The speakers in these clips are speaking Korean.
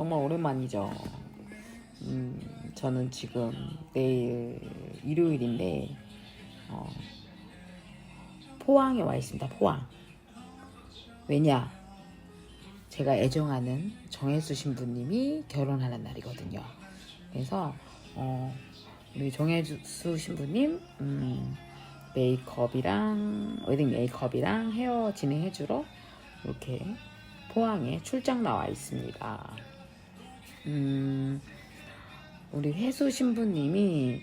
정말 오랜만이죠. 음, 저는 지금 내일 일요일인데 어, 포항에 와 있습니다. 포항. 왜냐? 제가 애정하는 정혜수 신부님이 결혼하는 날이거든요. 그래서 어, 우리 정혜수 신부님 음, 메이크업이랑 웨딩 메이크업이랑 헤어 진행해주러 이렇게 포항에 출장 나와 있습니다. 음, 우리 회수 신부님이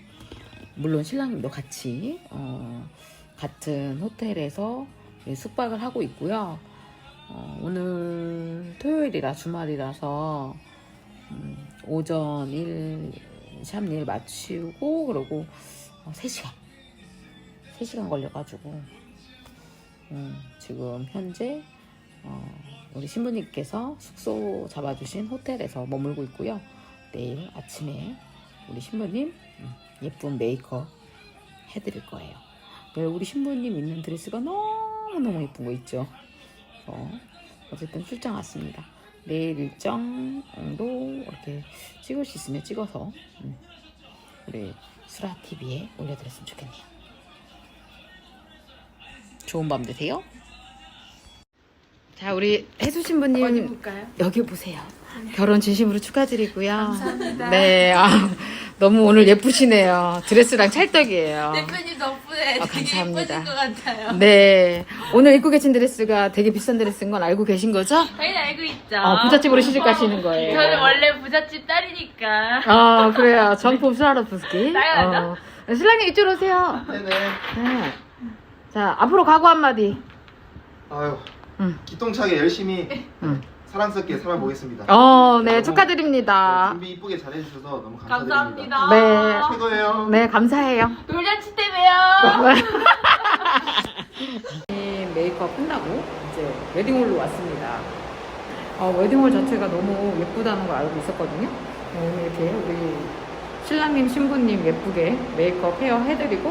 물론 신랑님도 같이 어, 같은 호텔에서 숙박을 하고 있고요. 어, 오늘 토요일이라 주말이라서 음, 오전 일 샵일 마치고 그러고 어, 3시간 3시간 걸려가지고 음, 지금 현재 어, 우리 신부님께서 숙소 잡아주신 호텔에서 머물고 있고요. 내일 아침에 우리 신부님 음, 예쁜 메이크업 해드릴 거예요. 네, 우리 신부님 입는 드레스가 너무너무 예쁜 거 있죠. 어, 어쨌든 출장 왔습니다. 내일 일정도 이렇게 찍을 수 있으면 찍어서 음, 우리 수라 TV에 올려드렸으면 좋겠네요. 좋은 밤 되세요. 자, 우리 혜수 신부님? 여기 보세요. 결혼 진심으로 축하드리고요. 감사합니다. 네, 아, 너무 오늘 예쁘시네요. 드레스랑 찰떡이에요. 대표님 덕분에 아, 되게 감사합니다. 예뻐진 것 같아요. 네, 오늘 입고 계신 드레스가 되게 비싼 드레스인 건 알고 계신 거죠? 당연히 알고 있죠. 아, 부잣집으로 시집 가시는 거예요. 저는 원래 부잣집 딸이니까. 아, 그래요. 정품 수라로프스키. 당연하죠. 어. 신랑님 이쪽으로 오세요. 네네. 네. 자, 앞으로 각오 한마디. 아유, 응. 기똥차게 열심히 응. 사랑스럽게 살아보겠습니다. 어, 네, 너무- 축하드립니다. 준비 이쁘게 잘해주셔서 너무 감사드립니다. 감사합니다. 네. 최고예요. 네, 감사해요. 돌잔치 때 봬요. 이 메이크업 끝나고 이제 웨딩홀로 왔습니다. 어, 웨딩홀 자체가 너무 예쁘다는 걸 알고 있었거든요. 어, 오늘 이렇게 우리 신랑님, 신부님 예쁘게 메이크업 헤어 해드리고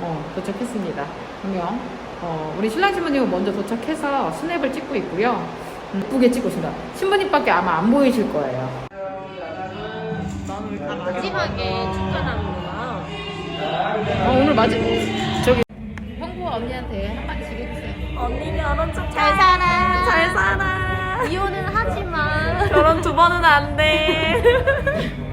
어, 도착했습니다. 그러면 어, 우리 신랑 신부님은 먼저 도착해서 스냅을 찍고 있고요. 음, 예쁘게 찍고 있습니다. 신부님밖에 아마 안 보이실 거예요. 마지막에 축하하는구나. 어, 오늘 마지 저기 형부 언니한테 한마디씩 해주세요. 언니 결혼 축하. 잘 살아. 잘 살아. 이혼은 하지만 결혼 두 번은 안 돼.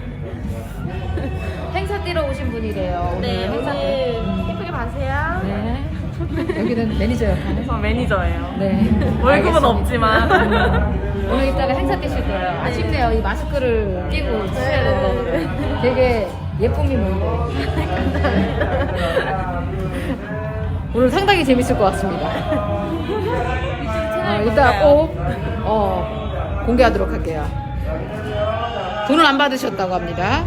행사 뛰러 오신 분이래요. 오늘 네, 행사 때. 오늘 예쁘게 봐세요. 네. 여기는 매니저 역할. 저 매니저예요. 네. 월급은 알겠습니다. 없지만. 오늘 이따가 행사 뛰실 거예요. 아쉽네요. 이 마스크를 끼고 치셔야 된다고. 되게 예쁨이 보이고. 오늘 상당히 재밌을 것 같습니다. 어, 이따 꼭 어, 공개하도록 할게요. 돈을 안 받으셨다고 합니다.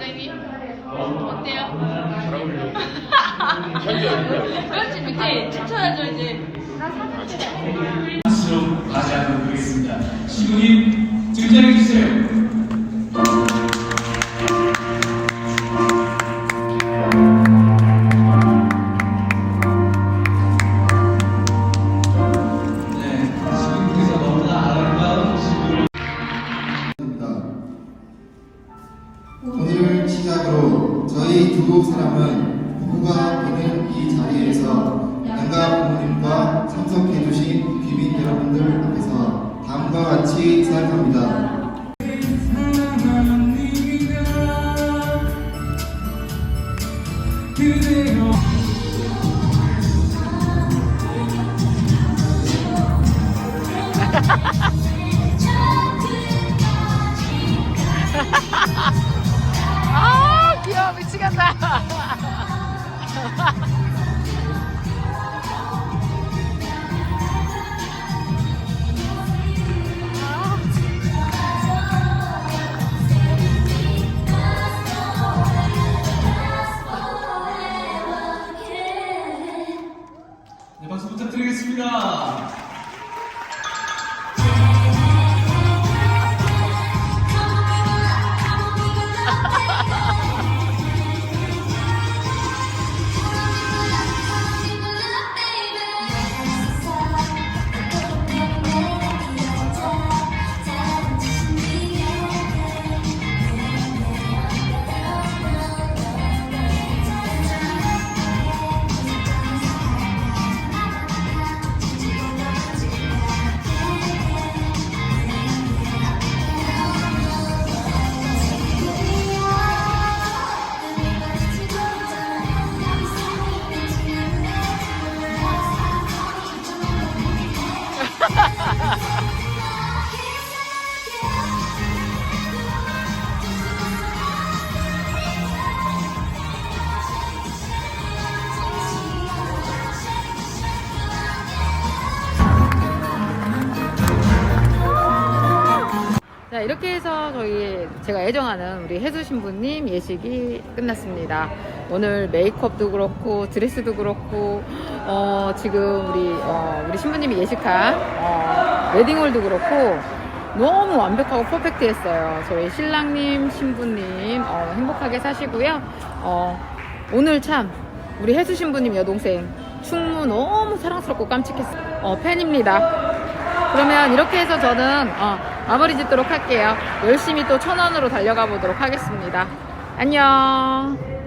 어때요, 관장님? 어때요? 그렇지, 밑에 춤춰야죠, 이제. 박수로 맞이하도록 하겠습니다. 신부님 등장해 주세요. feel 자, 이렇게 해서 저희 제가 애정하는 우리 혜수 신부님 예식이 끝났습니다. 오늘 메이크업도 그렇고 드레스도 그렇고 어, 지금 우리 어, 우리 신부님이 예식한 어, 웨딩홀도 그렇고 너무 완벽하고 퍼펙트했어요. 저희 신랑님, 신부님 어, 행복하게 사시고요. 어, 오늘 참 우리 혜수 신부님 여동생 충무 너무 사랑스럽고 깜찍했어요. 어, 팬입니다. 그러면 이렇게 해서 저는 어, 마무리 짓도록 할게요. 열심히 또 천원으로 달려가 보도록 하겠습니다. 안녕.